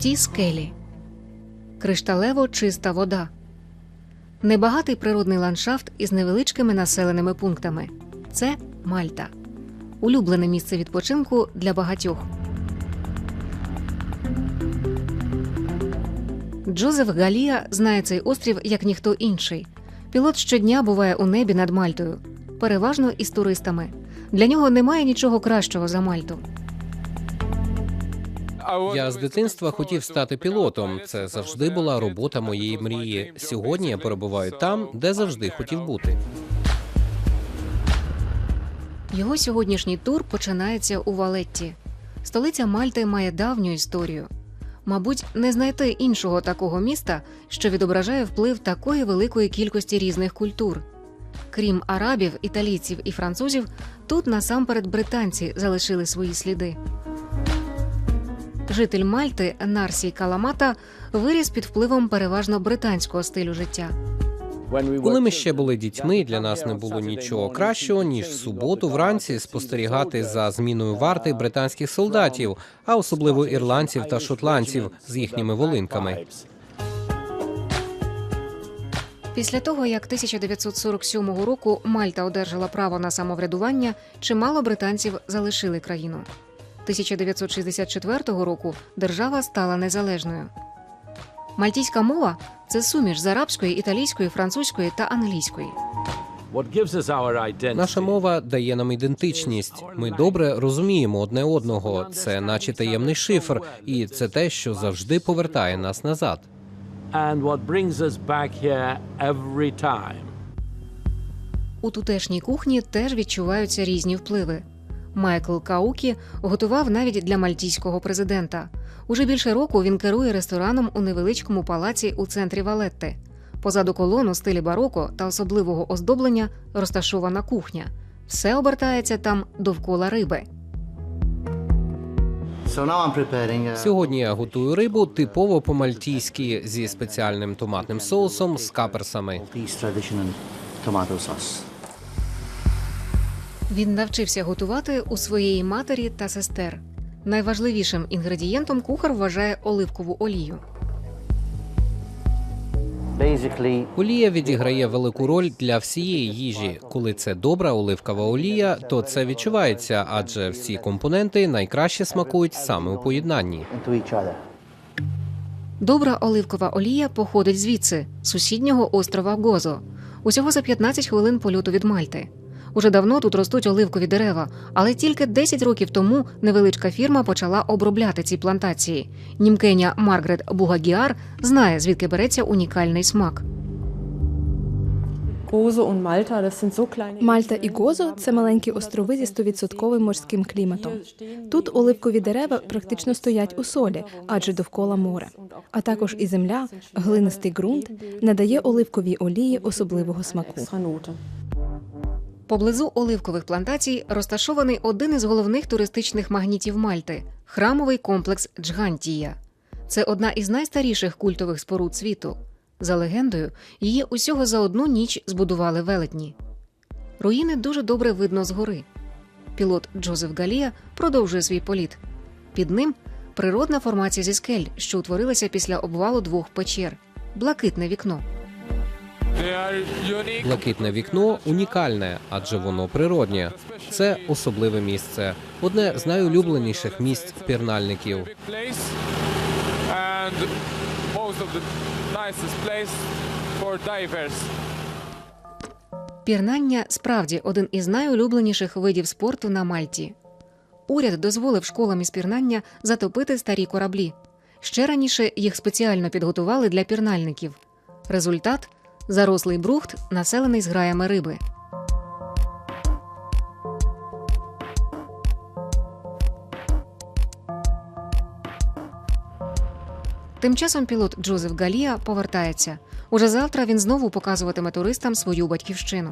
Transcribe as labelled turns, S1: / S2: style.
S1: Золоті скелі, кришталево чиста вода, небагатий природний ландшафт із невеличкими населеними пунктами. Це Мальта, улюблене місце відпочинку для багатьох. Джозеф Галія знає цей острів як ніхто інший. Пілот щодня буває у небі над Мальтою, переважно із туристами. Для нього немає нічого кращого за Мальту.
S2: Я з дитинства хотів стати пілотом. Це завжди була робота моєї мрії. Сьогодні я перебуваю там, де завжди хотів бути.
S1: Його сьогоднішній тур починається у Валетті. Столиця Мальти має давню історію. Мабуть, не знайти іншого такого міста, що відображає вплив такої великої кількості різних культур. Крім арабів, італійців і французів, тут насамперед британці залишили свої сліди. Житель Мальти Нарсій Каламата виріс під впливом переважно британського стилю життя.
S2: Коли ми ще були дітьми, для нас не було нічого кращого ніж в суботу вранці спостерігати за зміною варти британських солдатів, а особливо ірландців та шотландців з їхніми волинками.
S1: Після того, як 1947 року Мальта одержала право на самоврядування, чимало британців залишили країну. 1964 року держава стала незалежною. Мальтійська мова це суміш з арабської, італійської, французької та англійської.
S2: Наша мова дає нам ідентичність. Ми добре розуміємо одне одного. Це наче таємний шифр, і це те, що завжди повертає нас назад.
S1: У тутешній кухні теж відчуваються різні впливи. Майкл Каукі готував навіть для мальтійського президента. Уже більше року він керує рестораном у невеличкому палаці у центрі Валетти. Позаду колону стилі бароко та особливого оздоблення розташована кухня. Все обертається там довкола риби.
S2: Сьогодні я готую рибу типово по-мальтійськи зі спеціальним томатним соусом з каперсами.
S1: Він навчився готувати у своєї матері та сестер. Найважливішим інгредієнтом кухар вважає оливкову олію.
S2: Олія відіграє велику роль для всієї їжі. Коли це добра оливкова олія, то це відчувається, адже всі компоненти найкраще смакують саме у поєднанні.
S1: Добра оливкова олія походить звідси, сусіднього острова Гозо. Усього за 15 хвилин польоту від Мальти. Уже давно тут ростуть оливкові дерева, але тільки 10 років тому невеличка фірма почала обробляти ці плантації. Німкеня Маргарет Бугагіар знає, звідки береться унікальний смак.
S3: Мальта і Гозо це маленькі острови зі 100% морським кліматом. Тут оливкові дерева практично стоять у солі, адже довкола море. А також і земля, глинистий ґрунт надає оливковій олії особливого смаку.
S1: Поблизу оливкових плантацій розташований один із головних туристичних магнітів Мальти храмовий комплекс Джгантія. Це одна із найстаріших культових споруд світу. За легендою, її усього за одну ніч збудували велетні. Руїни дуже добре видно згори. Пілот Джозеф Галія продовжує свій політ. Під ним природна формація зі скель, що утворилася після обвалу двох печер блакитне вікно.
S2: Блакитне вікно унікальне, адже воно природнє. Це особливе місце, одне з найулюбленіших місць пірнальників.
S1: Пірнання справді один із найулюбленіших видів спорту на Мальті. Уряд дозволив школам із пірнання затопити старі кораблі. Ще раніше їх спеціально підготували для пірнальників. Результат зарослий брухт, населений зграями риби. Тим часом пілот Джозеф Галія повертається. Уже завтра він знову показуватиме туристам свою батьківщину.